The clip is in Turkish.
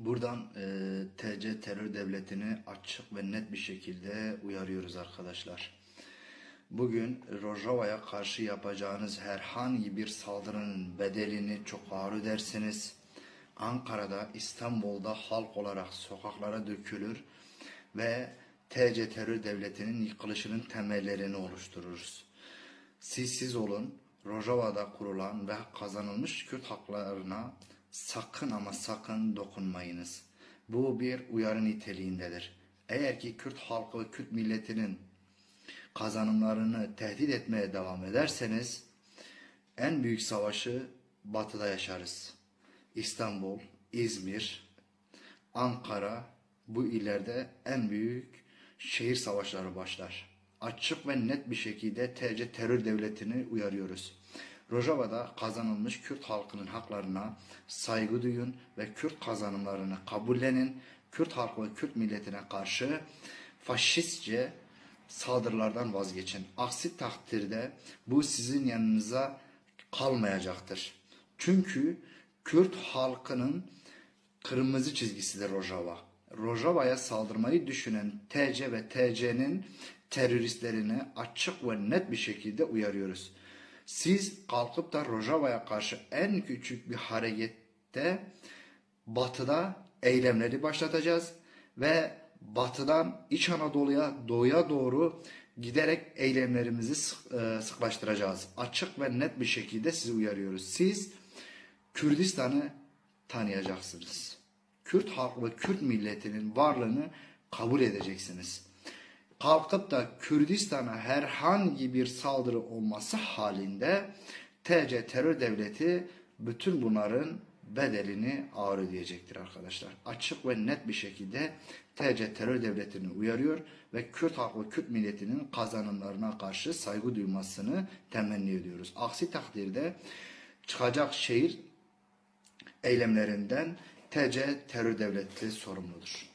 Buradan e, TC terör devletini açık ve net bir şekilde uyarıyoruz arkadaşlar. Bugün Rojava'ya karşı yapacağınız herhangi bir saldırının bedelini çok ağır ödersiniz. Ankara'da, İstanbul'da halk olarak sokaklara dökülür ve TC terör devletinin yıkılışının temellerini oluştururuz. Siz siz olun, Rojava'da kurulan ve kazanılmış Kürt haklarına sakın ama sakın dokunmayınız. Bu bir uyarı niteliğindedir. Eğer ki Kürt halkı Kürt milletinin kazanımlarını tehdit etmeye devam ederseniz en büyük savaşı batıda yaşarız. İstanbul, İzmir, Ankara bu illerde en büyük şehir savaşları başlar. Açık ve net bir şekilde TC terör devletini uyarıyoruz. Rojava'da kazanılmış Kürt halkının haklarına saygı duyun ve Kürt kazanımlarını kabullenin. Kürt halkı ve Kürt milletine karşı faşistçe saldırılardan vazgeçin. Aksi takdirde bu sizin yanınıza kalmayacaktır. Çünkü Kürt halkının kırmızı çizgisidir Rojava. Rojava'ya saldırmayı düşünen TC ve TC'nin teröristlerini açık ve net bir şekilde uyarıyoruz. Siz kalkıp da Rojava'ya karşı en küçük bir harekette batıda eylemleri başlatacağız ve batıdan İç Anadolu'ya doğuya doğru giderek eylemlerimizi sık- e, sıklaştıracağız. Açık ve net bir şekilde sizi uyarıyoruz. Siz Kürdistan'ı tanıyacaksınız. Kürt halkı ve Kürt milletinin varlığını kabul edeceksiniz. Kalkıp da Kürdistan'a herhangi bir saldırı olması halinde TC terör devleti bütün bunların bedelini ağır ödeyecektir arkadaşlar. Açık ve net bir şekilde TC terör devletini uyarıyor ve Kürt halkı Kürt milletinin kazanımlarına karşı saygı duymasını temenni ediyoruz. Aksi takdirde çıkacak şehir eylemlerinden TC terör devleti sorumludur.